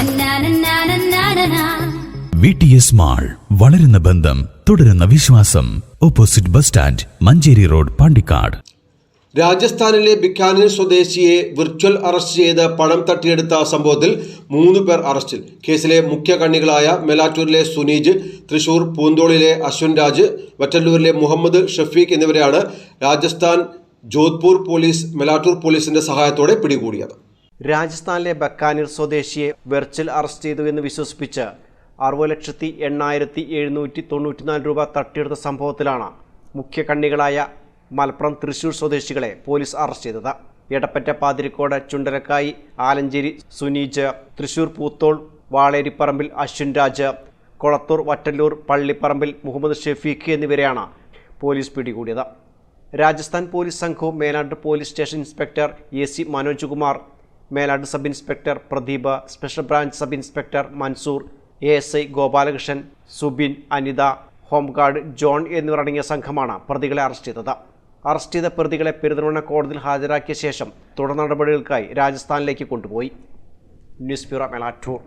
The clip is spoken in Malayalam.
Na-na-na-na-na-na-na. V T S mall വളരുന്ന ബന്ധം തുടരുന്ന വിശ്വാസം. Opposite bus stand Manjeri road Pandikkad. രാജസ്ഥാനിലെ ബിക്കാനിൽ സ്വദേശിയെ വിർച്വൽ അറസ്റ്റ് ചെയ്ത് പണം തട്ടിയെടുത്ത സംഭവത്തിൽ മൂന്ന് പേർ അറസ്റ്റിൽ. കേസിലെ മുഖ്യ കണ്ണികളായ മെലാറ്റൂരിലെ സുനീജ് തൃശൂർ പൂന്തോളിലെ അശ്വൻ രാജ് വറ്റല്ലൂരിലെ മുഹമ്മദ് ഷഫീഖ് എന്നിവരെയാണ് രാജസ്ഥാൻ ജോധ്പൂർ പോലീസ് മെലാറ്റൂർ പോലീസിന്റെ സഹായത്തോടെ പിടികൂടിയത്. രാജസ്ഥാനിലെ ബക്കാനീർ സ്വദേശിയെ വെർച്വൽ അറസ്റ്റ് ചെയ്തു എന്ന് വിശ്വസിപ്പിച്ച് അറുപത് ലക്ഷത്തി എണ്ണായിരത്തി എഴുന്നൂറ്റി തൊണ്ണൂറ്റിനാല് രൂപ തട്ടിയെടുത്ത സംഭവത്തിലാണ് മുഖ്യ കണ്ണികളായ മലപ്പുറം തൃശൂർ സ്വദേശികളെ പോലീസ് അറസ്റ്റ് ചെയ്തത്. എടപ്പറ്റ പാതിരിക്കോട് ചുണ്ടലക്കായി ആലഞ്ചേരി സുനീജ് തൃശൂർ പൂത്തോൾ വാളേരിപ്പറമ്പിൽ അശ്വിൻ രാജ് കൊളത്തൂർ വറ്റല്ലൂർ പള്ളിപ്പറമ്പിൽ മുഹമ്മദ് ഷെഫീഖ് എന്നിവരെയാണ് പോലീസ് പിടികൂടിയത്. രാജസ്ഥാൻ പോലീസ് സംഘവും Melad police station inspector A C Manoj Kumar Melad sub inspector Pradeep special branch sub inspector Mansoor A S I Gopalakrishnan Subin Anitha home guard John എന്നിവരടങ്ങിയ സംഘമാണ് പ്രതികളെ അറസ്റ്റ് ചെയ്തത്. അറസ്റ്റ് ചെയ്ത പ്രതികളെ പെരുന്തൽമണ്ണ കോടതിയിൽ ഹാജരാക്കിയ ശേഷം തുടർ നടപടികൾക്കായി രാജസ്ഥാനിലേക്ക് കൊണ്ടുപോയി. News bureau Melattur.